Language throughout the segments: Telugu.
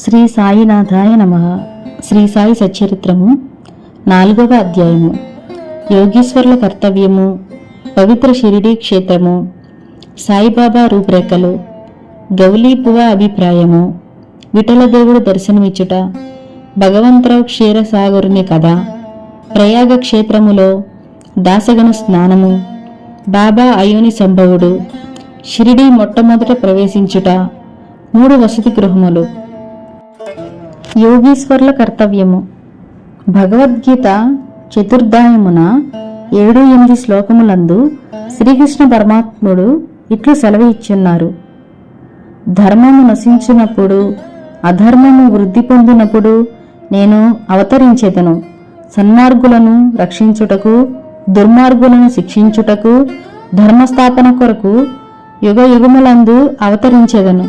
శ్రీ సాయినాథాయ నమ. శ్రీ సాయి సచరిత్రము నాలుగవ అధ్యాయము. యోగీశ్వరుల కర్తవ్యము పవిత్ర షిరిడీ క్షేత్రము సాయిబాబా రూపురేఖలు గౌలీపువ అభిప్రాయము విఠలదేవుడు దర్శనమిచ్చుట భగవంతరావు క్షీరసాగరుని కథ ప్రయాగ క్షేత్రములో దాసగను స్నానము బాబా అయోని సంభవుడు షిరిడీ మొట్టమొదట ప్రవేశించుట మూడు వసతి గృహములు. యోగీశ్వరుల కర్తవ్యము. భగవద్గీత చతుర్దాయమున ఏడు ఎనిమిది శ్లోకములందు శ్రీకృష్ణ పరమాత్ముడు ఇట్లు సెలవు ఇచ్చున్నారు. ధర్మము నశించినప్పుడు అధర్మము వృద్ధి పొందినప్పుడు నేను అవతరించేదను. సన్మార్గులను రక్షించుటకు దుర్మార్గులను శిక్షించుటకు ధర్మస్థాపన కొరకు యుగ యుగములందు అవతరించేదను.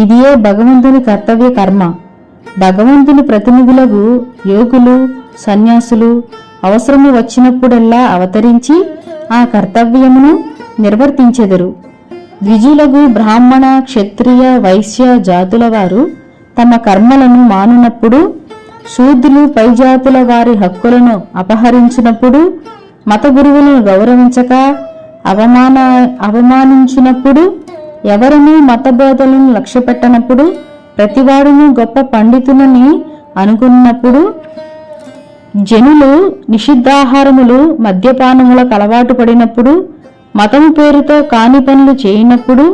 ఇదియే భగవంతుని కర్తవ్య కర్మ. భగవంతుని ప్రతినిధులకు యోగులు సన్యాసులు అవసరము వచ్చినప్పుడల్లా అవతరించి ఆ కర్తవ్యమును నిర్వర్తించెదరు. ద్విజులకు బ్రాహ్మణ క్షత్రియ వైశ్య జాతుల వారు తమ కర్మలను మానునప్పుడు శూద్రులు పైజాతుల వారి హక్కులను అపహరించినప్పుడు మత గురువులను గౌరవించక అవమాన అవమానించినప్పుడు ఎవరనూ మతబోధలను లక్ష్యపెట్టనప్పుడు ప్రతివాడును గొప్ప పండితులని అనుకున్నప్పుడు జనులు నిషిద్ధాహారములు మద్యపానములకు అలవాటు పడినప్పుడు మతము పేరుతో కాని పనులు చేయనప్పుడు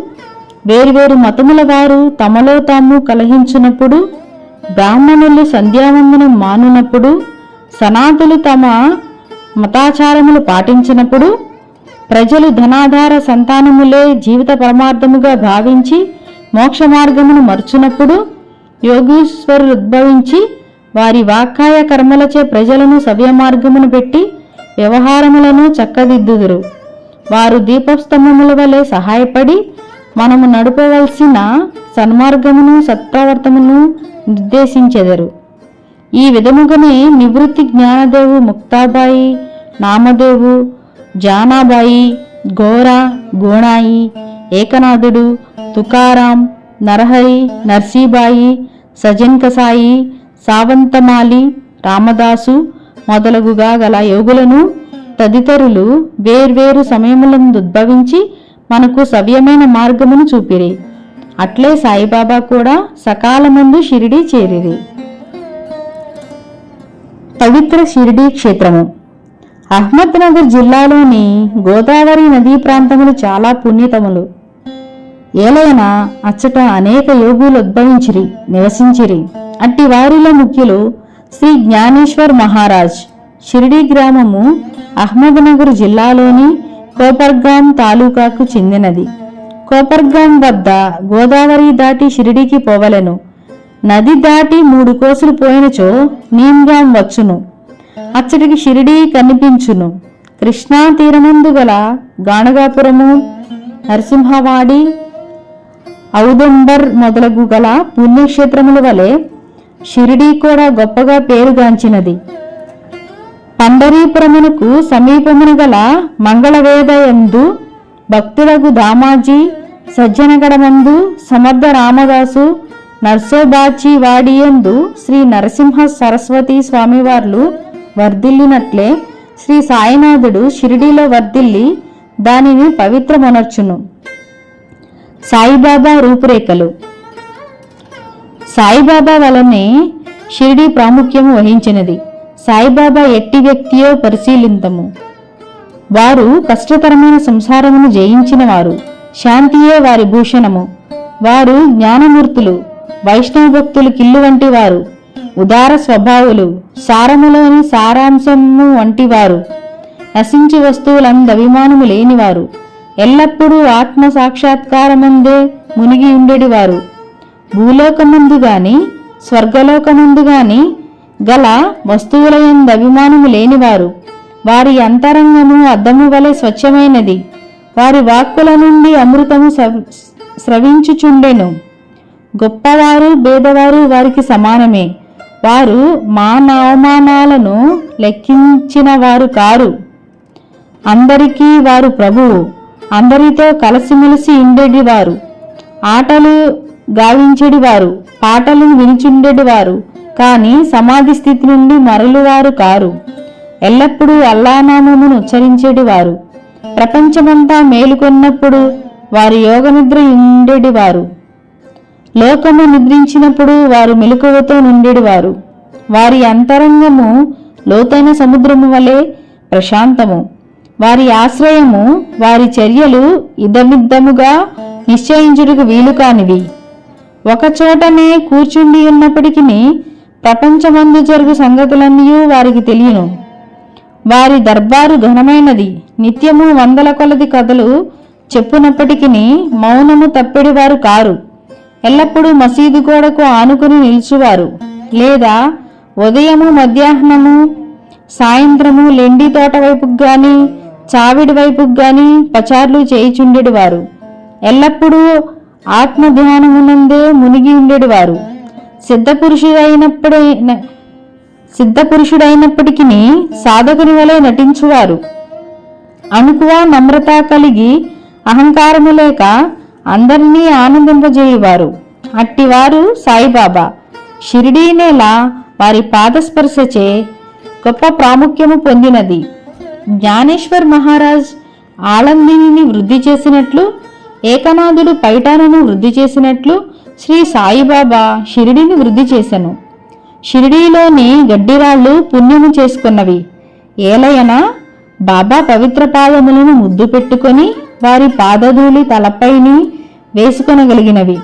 వేరువేరు మతముల వారు తమలో తాము కలహించినప్పుడు బ్రాహ్మణులు సంధ్యావందనం మానునప్పుడు సనాతులు తమ మతాచారములు పాటించినప్పుడు ప్రజలు ధనాధార సంతానములే జీవిత పరమార్థముగా భావించి మోక్ష మార్గమును మరుచునప్పుడు యోగీశ్వరుడు ఉద్భవించి వారి వాక్కాయ కర్మలచే ప్రజలను సవ్య మార్గమును పెట్టి వ్యవహారములను చక్కదిద్దుదురు. వారు దీపస్తంభముల వలె సహాయపడి మనము నడుపవలసిన సన్మార్గమును సత్ప్రవర్తమును నిర్దేశించెదరు. ఈ విధముగానే నివృత్తి జ్ఞానదేవు ముక్తాబాయి నామదేవు జానాబాయి గోరా గోణాయి ఏకనాథుడు తుకారాం నరహరి నర్సీబాయి సజన్ కసాయి సావంతమాలి రామదాసు మొదలగుగా గల యోగులను తదితరులు వేర్వేరు సమయములందు ఉద్భవించి మనకు సవ్యమైన మార్గమును చూపిరి. అట్లే సాయిబాబా కూడా సకాలమందు షిరిడి చేరిరి. పవిత్ర షిరిడీ క్షేత్రము. అహ్మద్నగర్ జిల్లాలోని గోదావరి నదీ ప్రాంతములు చాలా పుణ్యతములు. ఏలైనా అచ్చట అనేక యోగులు ఉద్భవించిరి నివసించిరి. అట్టి వారిలో ముఖ్యులు శ్రీ జ్ఞానేశ్వర్ మహారాజ్. షిరిడి గ్రామము అహ్మద్నగర్ జిల్లాలోని కోపర్గాం తాలూకాకు చెందినది. కోపర్గాం వద్ద గోదావరి దాటి షిరిడికి పోవలెను. నది దాటి మూడు కోసులు పోయినచో నీమ్గాం వచ్చును. అచ్చటికి షిరిడి కనిపించును. కృష్ణా తీరముందు గల గాణగాపురము నరసింహవాడి ఔదంబర్ మొదలగు గల పుణ్యక్షేత్రముల వలె షిరిడి కూడా గొప్పగా పేరుగాంచినది. పండరీపురమునకు సమీపమున గల మంగళవేదయందు భక్తులకు దామాజీ సజ్జనగడమందు సమర్థ రామదాసు నర్సోబాచి వాడియందు శ్రీ నరసింహ సరస్వతి స్వామివార్లు వర్ధిల్లినట్లే శ్రీ సాయినాథుడు షిరిడీలో వర్ధిల్లి దానిని పవిత్రమొనర్చును. సాయిబాబా రూపురేఖలు. సాయిబాబా వలనే షిరిడి ప్రాముఖ్యము వహించినది. సాయిబాబా ఎట్టి వ్యక్తియో పరిశీలింతము. వారు కష్టతరమైన సంసారమును జయించిన వారు శాంతియే వారి భూషణము. వారు జ్ఞానమూర్తులు వైష్ణవ భక్తులు కిల్లు వంటి వారు. ఉదార స్వభావులు సారములోని సారాంశము వంటివారు. నశించి వస్తువులంద అభిమానము లేనివారు. ఎల్లప్పుడూ ఆత్మ సాక్షాత్కారమందే మునిగి ఉండేటివారు భూలోకమందు గాని స్వర్గలోకమందు గాని గల వస్తువులయందు అభిమానము లేనివారు. వారి అంతరంగము అద్దము వలె స్వచ్ఛమైనది. వారి వాక్కుల నుండి అమృతము స్రవించుచుండెను. గొప్పవారు బేదవారు వారికి సమానమే. వారు మాన అవమానాలను లెక్కించిన వారు కారు. అందరికీ వారు ప్రభువు అందరితో కలిసిమెలిసి ఉండేటివారు. ఆటలు గావించెడివారు పాటలను వినిచుండేటివారు. కానీ సమాధి స్థితి నుండి మరలువారు కారు. ఎల్లప్పుడూ అల్లానామమును ఉచ్చరించేటివారు. ప్రపంచమంతా మేలుకొన్నప్పుడు వారు యోగనిద్ర ఉండేటివారు. లోకము నిద్రించినప్పుడు వారు మెలకువతో నుండేటివారు వారి అంతరంగము లోతైన సముద్రము వలె ప్రశాంతము. వారి ఆశ్రయము వారి చర్యలు ఇదమిద్దముగా నిశ్చయించుటకు వీలు కానివి. ఒకచోటనే కూర్చుండి ఉన్నప్పటికీ ప్రపంచమందు జరుగు సంగతులన్నీ వారికి తెలియను. వారి దర్బారు ఘనమైనది. నిత్యము వందల కొలది కథలు చెప్పునప్పటికీ మౌనము తప్పెడివారు కారు. ఎల్లప్పుడూ మసీదు గోడకు ఆనుకుని నిల్చువారు. లేదా ఉదయము మధ్యాహ్నము సాయంత్రము లెండి తోట వైపుకు గాని చావిడి వైపుకు గాని పచార్లు చేయిచుండేవారు ఎల్లప్పుడూ ఆత్మ ధ్యానమునందే మునిగి ఉండేవారు సిద్ధపురుషుడైనప్పుడే సిద్ధపురుషుడైనప్పటికీ సాధకుని వలె నటించువారు. అణుకువ నమ్రత కలిగి అహంకారము లేక అందరినీ ఆనందింపజేయువారు. అట్టివారు సాయిబాబా. షిరిడీ నేల వారి పాదస్పర్శచే గొప్ప ప్రాముఖ్యము పొందినది. జ్ఞానేశ్వర్ మహారాజ్ ఆలందిని వృద్ధి చేసినట్లు ఏకనాథుడు పైటానను వృద్ధి చేసినట్లు శ్రీ సాయిబాబా షిరిడిని వృద్ధి చేశాను షిరిడీలోని గడ్డిరాళ్ళు పుణ్యము చేసుకున్నవి. ఏలయన బాబా పవిత్ర పాదములను ముద్దు పెట్టుకొని వారి పాదధూళి తలపైని వేసుకొనగలిగినవి.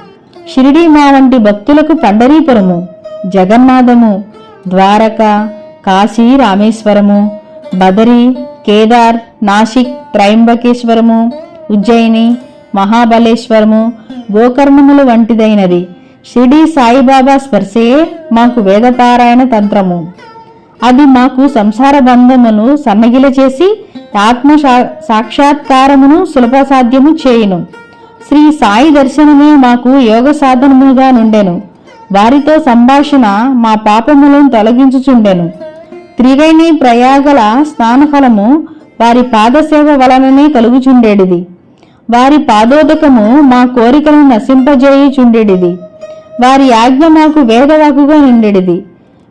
షిరిడీ మా వంటి భక్తులకు పండరీపురము జగన్నాథము ద్వారక కాశీ రామేశ్వరము బదరి కేదార్ నాసిక్ త్రయంబకేశ్వరము ఉజ్జయిని మహాబలేశ్వరము గోకర్ణములు వంటిదైనది. షిరిడి సాయిబాబా స్పర్శయే మాకు వేదపారాయణ తంత్రము. అది మాకు సంసార బంధమును సన్నగిల చేసి ఆత్మ సా- సాక్షాత్కారమును సులభ సాధ్యము చేయును. శ్రీ సాయి దర్శనమే మాకు యోగ సాధనముగా నుండెను. వారితో సంభాషణ మా పాపములను తొలగించుచుండెను. త్రివేణి ప్రయాగల స్నానఫలము వారి పాదసేవ వలననే కలుగుచుండేడిది. వారి పాదోదకము మా కోరికలను నశింపజేయుచుండేడిది. వారి ఆజ్ఞ మాకు వేదవాకుగా నుండెడిది.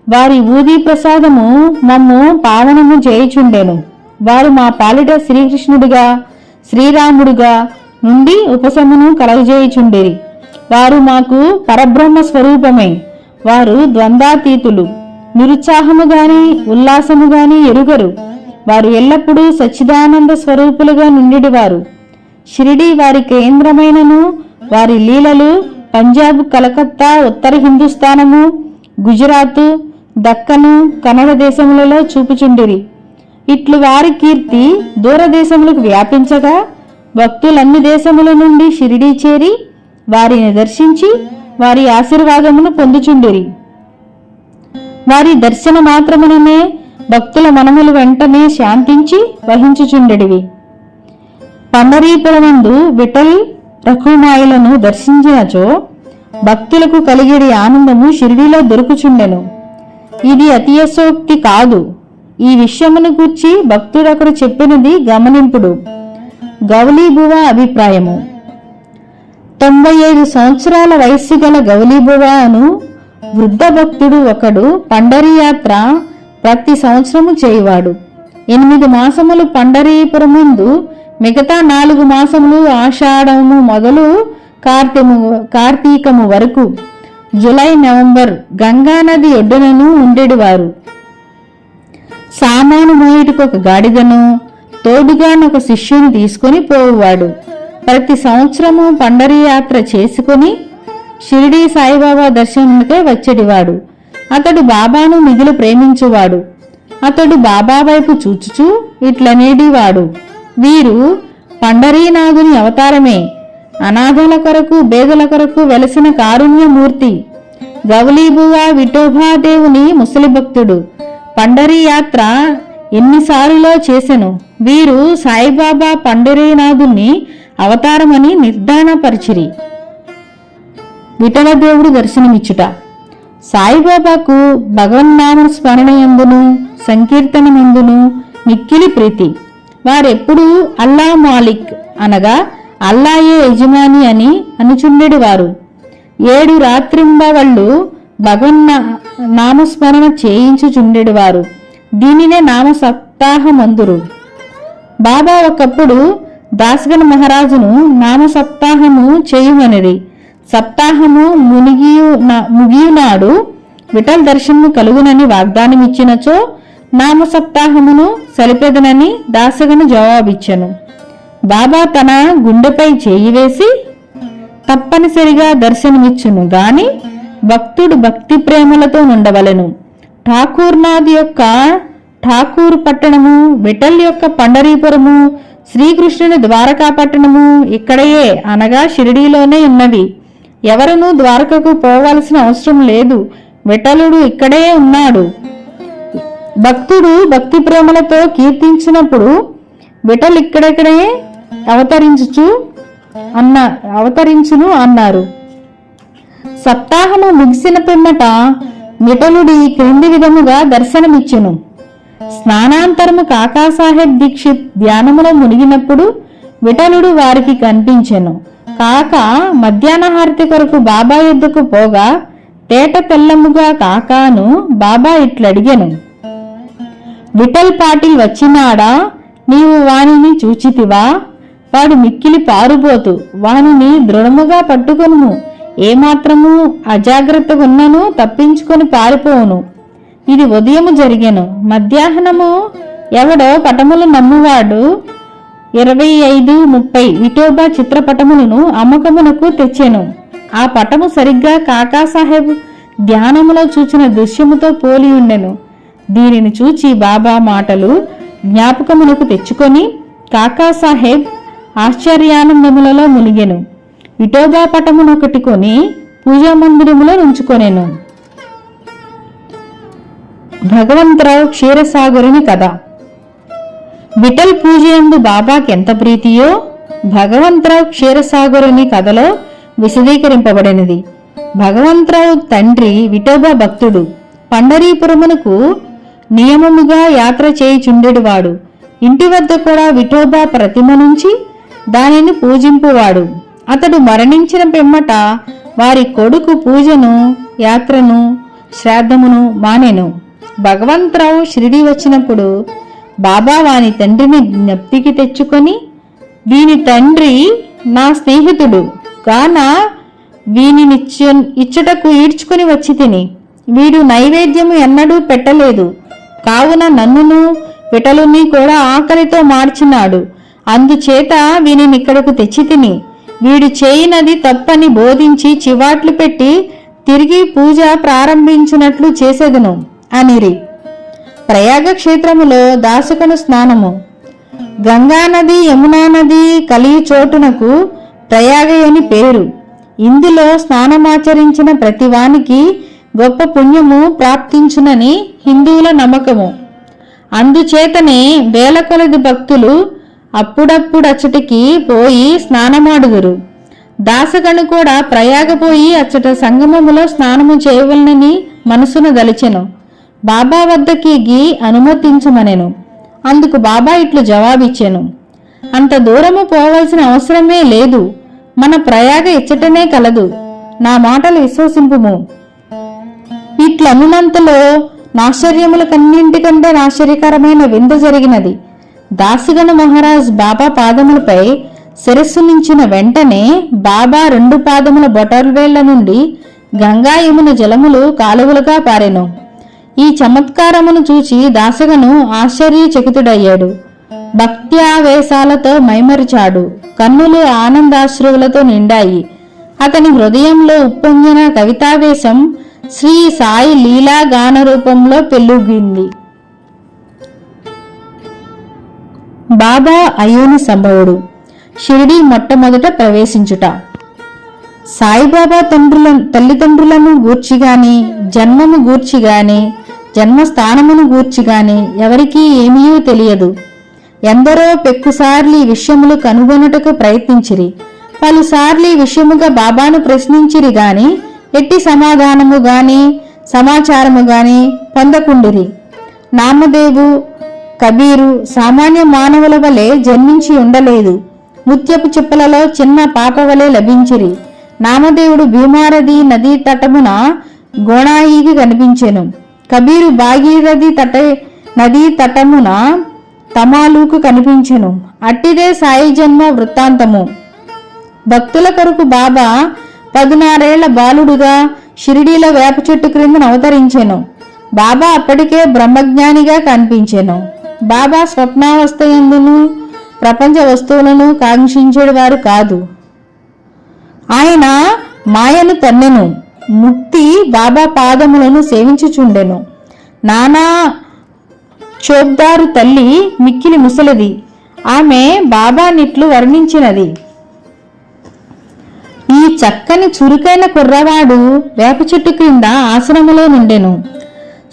వారి ఊదీ ప్రసాదము మమ్ము పావనము చేయుచుండెను. వారు మా పాలిట శ్రీకృష్ణుడిగా శ్రీరాముడుగా నుండి ఉపశమను కలగజేయుచుండేరి. వారు మాకు పరబ్రహ్మ స్వరూపమే. వారు ద్వంద్వాతీతులు నిరుత్సాహము గాని ఉల్లాసము గాని ఎరుగరు. వారు ఎల్లప్పుడూ సచ్చిదానంద స్వరూపులుగా నుండిడివారు. షిరిడి వారి కేంద్రమైనను వారి లీలలు పంజాబ్ కలకత్తా ఉత్తర హిందుస్థానము గుజరాత్ దక్కను కన్నడ దేశములలో చూపుచుండిరి. ఇట్లు వారి కీర్తి దూరదేశములకు వ్యాపించగా భక్తులన్ని దేశముల నుండి షిరిడీ చేరి వారిని దర్శించి వారి ఆశీర్వాదమును పొందుచుండిరి. వారి దర్శన మాత్రముననే భక్తుల మనములు వెంటనే శాంతించి వహించుచుండెడివి. పండరీపురమందు విఠల్ రఘుమాయులను దర్శించినచో భక్తులకు కలిగేడి ఆనందము షిరిడిలో దొరుకుచుండెను. ఇది అతియశోక్తి కాదు. ఈ విషయమును గూర్చి భక్తుడొకడు చెప్పినది గమనింపుడు. గౌలీబువ అభిప్రాయము. తొంభై ఐదు సంవత్సరాల వయస్సు గల గౌలీబువ అను వృద్ధ భక్తుడు ఒకడు పండరీ యాత్ర ప్రతి సంవత్సరము చేయువాడు. ఎనిమిది మాసములు పండరీపురముందు మిగతా నాలుగు మాసములు ఆషాఢము మొదలు కార్తీము కార్తీకము వరకు జులై నవంబర్ గంగానది ఒడ్డునను ఉండేడువారు. సామాను మోయుటకు ఒక గాడిదను తోడుగానొక శిష్యుని తీసుకొని పోవువాడు. ప్రతి సంవత్సరము పండరి యాత్ర చేసుకొని షిరిడీ సాయిబాబా దర్శనానికై వచ్చేటివాడు. అతడు బాబాను మిగిలి ప్రేమించువాడు. అతడు బాబా వైపు చూచుచూ ఇట్లనేడివాడు వీరు పండరీనాథుని అవతారమే. అనాథల కొరకు బేదల కొరకు వెలసిన కారుణ్యమూర్తి. గౌలీబువా విఠోబాదేవుని ముసలి భక్తుడు పండరీ యాత్ర ఎన్నిసార్లో చేసెను. వీరు సాయిబాబా పండరీనాథుని అవతారమని నిర్ధారణపరిచిరి. విఠలదేవుడు దర్శనమిచ్చుట. సాయిబాబాకు భగవన్నామ స్మరణయందును సంకీర్తనమందును మిక్కిలి ప్రీతి. వారెప్పుడూ అల్లా మాలిక్ అనగా అల్లాయే యజమాని అని అనుచుండెడివారు. ఏడు రాత్రింబ వాళ్ళు భగవన్న నామస్మరణ చేయించుచుండెడివారు. దీనినే నామ సప్తాహమందురు బాబా ఒకప్పుడు దాసగన మహారాజును నామ సప్తాహము చేయుమనిది సప్తాహము మునిగియు నా- ముగియునాడు విఠల్ దర్శనము కలుగునని వాగ్దానం ఇచ్చినచో నామ సప్తాహమును సరిపెదనని దాసగను జవాబిచ్చను. బాబా తన గుండెపై చేయి వేసి తప్పనిసరిగా దర్శనమిచ్చును గాని భక్తుడు భక్తి ప్రేమలతో ఉండవలెను ఠాకూర్నాథ్ యొక్క ఠాకూర్ పట్టణము విఠల్ యొక్క పండరీపురము శ్రీకృష్ణుని ద్వారకా పట్టణము ఇక్కడయే అనగా షిరిడీలోనే ఉన్నవి ఎవరునూ ద్వారకకు పోవలసిన అవసరం లేదు. విఠలుడు ఇక్కడే ఉన్నాడు. భక్తుడు భక్తి ప్రేమలతో కీర్తించినప్పుడు విఠలు ఇక్కడెక్కడే అవతరించుచు అన్న అవతరించును అన్నారు. సప్తాహము ముగిసిన పిమ్మట విఠలుడి క్రింది విధముగా దర్శనమిచ్చును. స్నానాంతరము కాకాసాహెబ్ దీక్షిత్ ధ్యానములో మునిగినప్పుడు విఠలుడు వారికి కనిపించెను. కాక మధ్యాహ్న హారతి కొరకు బాబా ఎద్దుకు పోగా తేట తెల్లముగా కాకాను బాబా ఇట్లడిగెను. విఠల్ పాటిల్ వచ్చినాడా? నీవు వానిని చూచితివా? వాడు మిక్కిలి పారుపోతు వానిని దృఢముగా పట్టుకొనుము. ఏమాత్రము అజాగ్రత్తగున్నను తప్పించుకొని పారిపోవును. ఇది ఉదయము జరిగెను. మధ్యాహ్నము ఎవడో పటములు నమ్మువాడు. ఇరవై ఐదు ముప్పై విఠోబా చిత్రపటములను అమ్మకమునకు తెచ్చెను. ఆ పటము సరిగ్గా కాకాసాహెబ్ ధ్యానములో చూచిన దృశ్యముతో పోలి ఉండెను. దీనిని చూచి బాబా మాటలు జ్ఞాపకమునకు తెచ్చుకొని కాకాసాహెబ్ ఆశ్చర్యానందములలో మునిగెను. విఠోబా పటమునొకటి కొని పూజా మందిరములో ఉంచుకొనేను భగవంతరావు క్షీరసాగరుని కథ. విఠల్ పూజయందు బాబాకి ఎంత ప్రీతియో భగవంతరావు క్షీరసాగరుని కథలో విశదీకరింపబడినది. భగవంతరావు తండ్రి విఠోబా భక్తుడు. పండరీపురమునకు నియమముగా యాత్ర చేయుచుండెడివాడు. ఇంటి వద్ద కూడా విఠోబా ప్రతిమ నుంచి దానిని పూజింపువాడు. అతడు మరణించిన పిమ్మట వారి కొడుకు పూజను యాత్రను శ్రాద్ధమును మానెను. భగవంతరావు షిరిడి వచ్చినప్పుడు బాబా వాని తండ్రిని జ్ఞప్తికి తెచ్చుకొని వీని తండ్రి నా స్నేహితుడు. కాన వీనిని ఇచ్చుటకు ఈడ్చుకుని వచ్చి తిని. వీడు నైవేద్యము ఎన్నడూ పెట్టలేదు. కావున నన్నును విటలుని కూడా ఆకలితో మార్చినాడు. అందుచేత వీనిని ఇక్కడకు తెచ్చి తిని. వీడు చేయినది తప్పని బోధించి చివాట్లు పెట్టి తిరిగి పూజ ప్రారంభించినట్లు చేసేదును అనిరి. ప్రయాగ క్షేత్రములో దాసకను స్నానము. గంగా నది యమునా నది కలిగి చోటునకు ప్రయాగ అని పేరు. ఇందులో స్నానమాచరించిన ప్రతివానికి గొప్ప పుణ్యము ప్రాప్తించునని హిందువుల నమ్మకము. అందుచేతనే వేల కొలది భక్తులు అప్పుడప్పుడచ్చటికి పోయి స్నానమాడుదురు. దాసగణు కూడా ప్రయాగపోయి అచ్చట సంగమములో స్నానము చేయవలనని మనసున దలిచెను బాబా వద్దకి గీ అనుమతించమనెను. అందుకు బాబా ఇట్లు జవాబిచ్చెను. అంత దూరము పోవలసిన అవసరమే లేదు. మన ప్రయాగ ఇచ్చటనే కలదు. నా మాటలు విశ్వసింపుము. ఇట్లనునంతలో నాశ్చర్యముల కన్నింటికంటే నాశ్చర్యకరమైన విందు జరిగినది. దాసిగణ మహారాజ్ బాబా పాదములపై శిరస్సు నించిన వెంటనే బాబా రెండు పాదముల బొటర్వేళ్ళ నుండి గంగా యమున జలములు కాలువలుగా పారెను. ఈ చమత్కారమును చూచి దాసగను ఆశ్చర్యచకితుడయ్యాడు. భక్త్యావేశాలతో మైమరిచాడు. కన్నులు ఆనందాశ్రువులతో నిండాయి. అతని హృదయంలో ఉప్పొంగిన కవితావేశం శ్రీ సాయి లీలా గాన రూపంలో పెళ్ళుగింది బాబా అయోని సంభవుడు. షిరిడి మొట్టమొదట ప్రవేశించుట. సాయిబాబా తండ్రుల తల్లిదండ్రులను గూర్చిగాని జన్మము గూర్చిగాని జన్మస్థానమును గూర్చిగాని ఎవరికీ ఏమీయూ తెలియదు. ఎందరో పెక్కుసార్లు ఈ విషయములు కనుగొనుటకు ప్రయత్నించిరి. పలుసార్లు ఈ విషయముగా బాబాను ప్రశ్నించిరి గాని ఎట్టి సమాధానము గాని సమాచారము గాని పొందకుండిరి. నామదేవు కబీరు సామాన్య మానవుల వలె జన్మించి ఉండలేదు. ముత్యపు చిప్పలలో చిన్న పాప వలె లభించిరి. నామదేవుడు భీమారథి నదీ తటమున గోణాయికి కనిపించెను. కబీరు భాగీరథి తట నదీ తటమున తమాలుకు కనిపించెను. అట్టిదే సాయి జన్మ వృత్తాంతము. భక్తుల కొరకు బాబా పదునారేళ్ళ బాలుడుగా షిరిడీలో వేప చెట్టు క్రింద అవతరించెను. బాబా అప్పటికే బ్రహ్మజ్ఞానిగా కనిపించెను. బాబా స్వప్నావస్థయందును ప్రపంచ వస్తువులను కాంక్షించేవారు కాదు. ఆయన మాయను తన్నెను ముక్తి బాబా పాదములను సేవించుచుండెను. నానా చోక్దారు తల్లి మిక్కిలి ముసలిది. ఆమె బాబా నిట్లు వర్ణించినది. ఈ చక్కని చురుకైన కుర్రవాడు వేప చెట్టు క్రింద ఆశ్రములో నుండెను.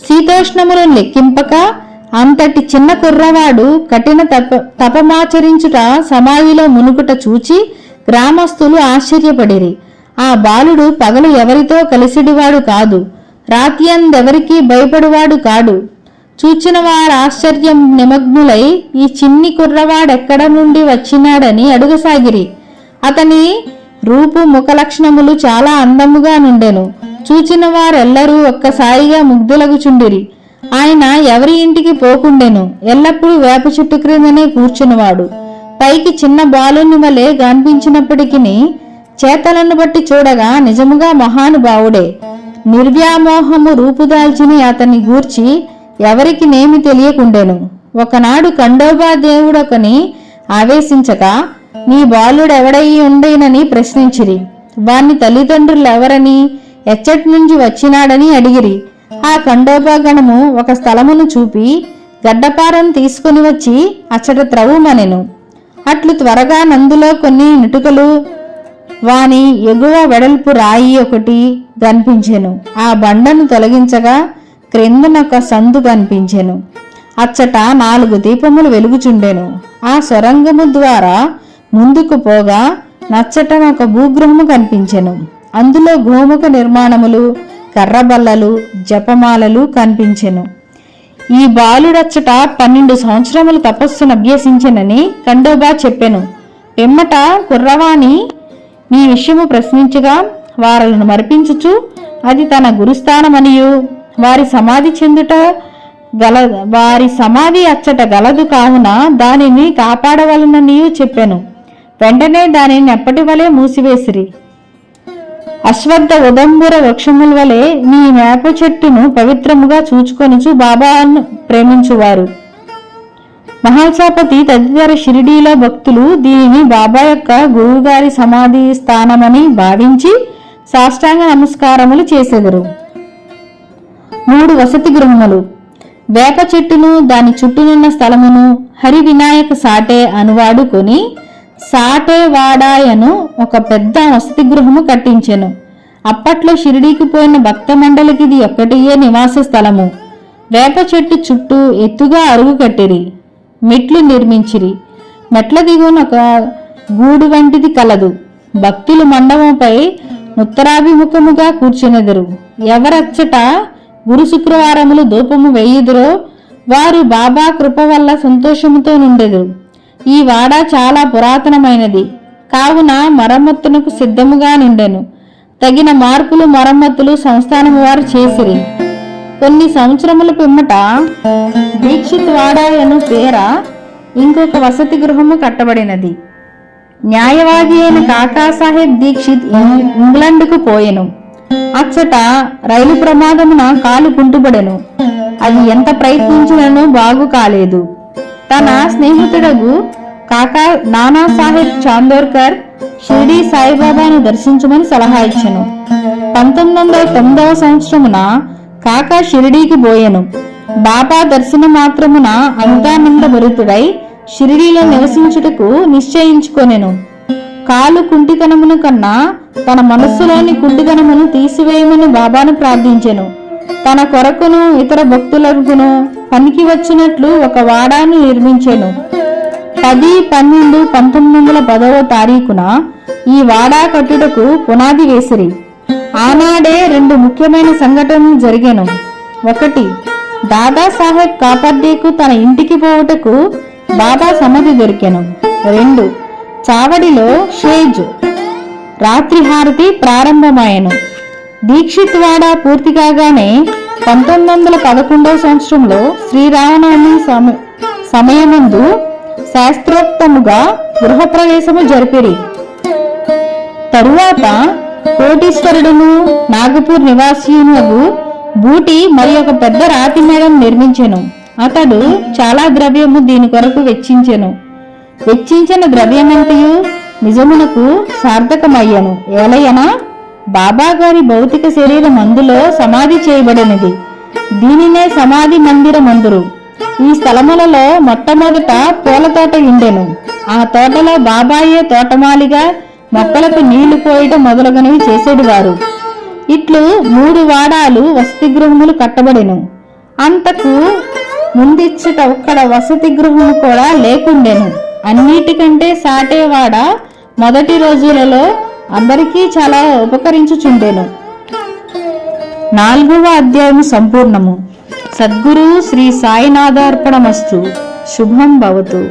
శీతోష్ణములను లెక్కింపక అంతటి చిన్న కుర్రవాడు కఠిన తప తపమాచరించుట సమాధిలో మునుకుట చూచి గ్రామస్తులు ఆశ్చర్యపడిరి. ఆ బాలుడు పగలు ఎవరితో కలిసిడివాడు కాదు. రాత్యందెవరికీ భయపడువాడు కాడు. చూచిన వారు ఆశ్చర్యం నిమగ్నులై ఈ చిన్ని కుర్రవాడెక్కడ నుండి వచ్చినాడని అడుగసాగిరి. అతని రూపు ముఖ లక్షణములు చాలా అందముగా నుండెను. చూచిన వారెల్లరూ ఒక్కసారిగా ముగ్ధులగుచుండిరి. ఆయన ఎవరి ఇంటికి పోకుండెను ఎల్లప్పుడూ వేప చెట్టు క్రిందనే కూర్చునివాడు. పైకి చిన్న బాలుని వలె కనిపించినప్పటికీ చేతలను బట్టి చూడగా నిజముగా మహానుభావుడే. నిర్వ్యామోహము రూపుదాల్చిని అతన్ని గూర్చి ఎవరికి నేమి తెలియకుండెను. ఒకనాడు కండోబా దేవుడొకని ఆవేశించక నీ బాలుడెవడై ఉండేనని ప్రశ్నించిరి. వాని తల్లిదండ్రులు ఎవరని ఎచ్చటి నుంచి వచ్చినాడని అడిగిరి. ఆ ఖండోపగణము ఒక స్థలమును చూపి గడ్డపారను తీసుకుని వచ్చి అచ్చట త్రవ్వుమనెను. అట్లు త్వరగా నందులో కొన్ని నిటుకలు వాని ఎగువ వెడల్పు రాయి ఒకటి కనిపించెను. ఆ బండను తొలగించగా క్రిందనొక సందు కనిపించెను. అచ్చట నాలుగు దీపములు వెలుగుచుండెను. ఆ సొరంగము ద్వారా ముందుకు పోగా నచ్చటనొక భూగృహము కనిపించెను. అందులో గోముఖ నిర్మాణములు కర్రబల్లలు జపమాలలు కనిపించెను. ఈ బాలుడచ్చట పన్నెండు సంవత్సరములు తపస్సును అభ్యసించనని కండోబా చెప్పెను. పిమ్మట కుర్రవాణి నీ విషయము ప్రశ్నించగా వారలను మరిపించుచు అది తన గురుస్థానమనియు. వారి సమాధి చెందుట గల వారి సమాధి అచ్చట గలదు కావున దానిని కాపాడవలననియు చెప్పెను. వెంటనే దానిని ఎప్పటి వలె మూసివేసిరి. అశ్వత్థ ఉదంబుర వృక్షముల వలె నీ వేప చెట్టును పవిత్రముగా చూచుకొనుచు బాబాను ప్రేమించువారు. మహాసాపతి తదితర షిరిడీలో భక్తులు దీనిని బాబా యొక్క గురువుగారి సమాధి స్థానమని భావించి సాష్టాంగ నమస్కారములు చేసెదరు. మూడు వసతి గృహములు. వేప చెట్టును దాని చుట్టూనున్న స్థలమును హరి వినాయక సాటే అనువాడు సాటేవాడాయను ఒక పెద్ద వసతి గృహము కట్టించెను. అప్పట్లో షిరిడీకి పోయిన భక్త మండలికి ఇది ఒక్కటియే నివాస స్థలము. వేప చెట్టు చుట్టూ ఎత్తుగా అరుగు కట్టిరి మెట్లు నిర్మించిరి. మెట్ల దిగువన ఒక గూడు వంటిది కలదు. భక్తులు మండపంపై ఉత్తరాభిముఖముగా కూర్చునెదరు. ఎవరచ్చట గురు శుక్రవారములు ధూపము వేయుదురో వారు బాబా కృప వల్ల సంతోషముతో నుండెదురు. ఈ వాడ చాలా పురాతనమైనది. కావున మరమ్మత్తునకు సిద్ధముగా నిండెను. తగిన మార్పులు మరమ్మతులు సంస్థానము వారు చేసిరి. కొన్ని సంవత్సరముల పిమ్మట దీక్షిత్ వాడాయను పేర ఇంకొక వసతి గృహము కట్టబడినది. న్యాయవాది అయిన కాకాసాహెబ్ దీక్షిత్ ఇం- ఇంగ్లండ్కు పోయెను. అచ్చట రైలు ప్రమాదమున కాలు కుంటుపడెను అది ఎంత ప్రయత్నించినను బాగు కాలేదు. తన స్నేహితుడగు కాకా నానాసాహెబ్ చాందోర్కర్ షిరిడి సాయిబాబాను దర్శించమని సలహా ఇచ్చెను. పంతొమ్మిది వందల తొమ్మిదవ సంవత్సరమున కాకా షిరిడీకి పోయెను. బాబా దర్శనం మాత్రమున అంతానంద భరితుడై షిరిడీలో నివసించుటకు నిశ్చయించుకొనెను. కాలు కుంటితనమును కన్నా తన మనస్సులోని కుంటితనమును తీసివేయమని బాబాను ప్రార్థించెను. తన కొరకును ఇతర భక్తులకును పనికి వచ్చినట్లు ఒక వాడాన్ని నిర్మించాను. పది పన్నెండు పంతొమ్మిది వందల పదవ తారీఖున ఈ వాడా కట్టుటకు పునాది వేసిరి. ఆనాడే రెండు ముఖ్యమైన సంఘటనలు జరిగాను. ఒకటి దాదాసాహెబ్ కాపర్డేకు తన ఇంటికి పోవుటకు బాబా సమ్మతి దొరికాను. రెండు చావడిలో షేజ్ రాత్రి హారతి ప్రారంభమాయను. దీక్షిత్ వాడ పూర్తి కాగానే పంతొమ్మిది వందల పదకొండవ సంవత్సరంలో శ్రీరామనవమి సమ సమయమందు శాస్త్రోక్తముగా గృహప్రవేశము జరిపిరి. తరువాత కోటీశ్వరుడును నాగపూర్ నివాసియునకు బూటి మరి ఒక పెద్ద రాతి మేడం నిర్మించెను. అతడు చాలా ద్రవ్యము దీని కొరకు వెచ్చించెను. వెచ్చించిన ద్రవ్యమంతయు నిజమునకు సార్థకమయ్యను. ఏలయనా? బాబా గారి భౌతిక శరీరం అందులో సమాధి చేయబడినది. దీనినే సమాధి మందిర మందురు ఈ స్థలములలో మొట్టమొదట పూల తోట ఉండెను. ఆ తోటలో బాబాయే తోటమాలిగా మొక్కలకు నీళ్ళు పోయడం మొదలగునవి చేసేటివారు ఇట్లు మూడు వాడాలు వసతి గృహములు కట్టబడెను. అంతకు ముందిచ్చట ఒక్కడ వసతి గృహము కూడా లేకుండెను. అన్నిటికంటే సాటేవాడ మొదటి రోజులలో అందరికీ చాలా ఉపకరించుచుండెను. నాలుగవ అధ్యాయము సంపూర్ణము. సద్గురు శ్రీ సాయినాథార్పణమస్తు. శుభం భవతు.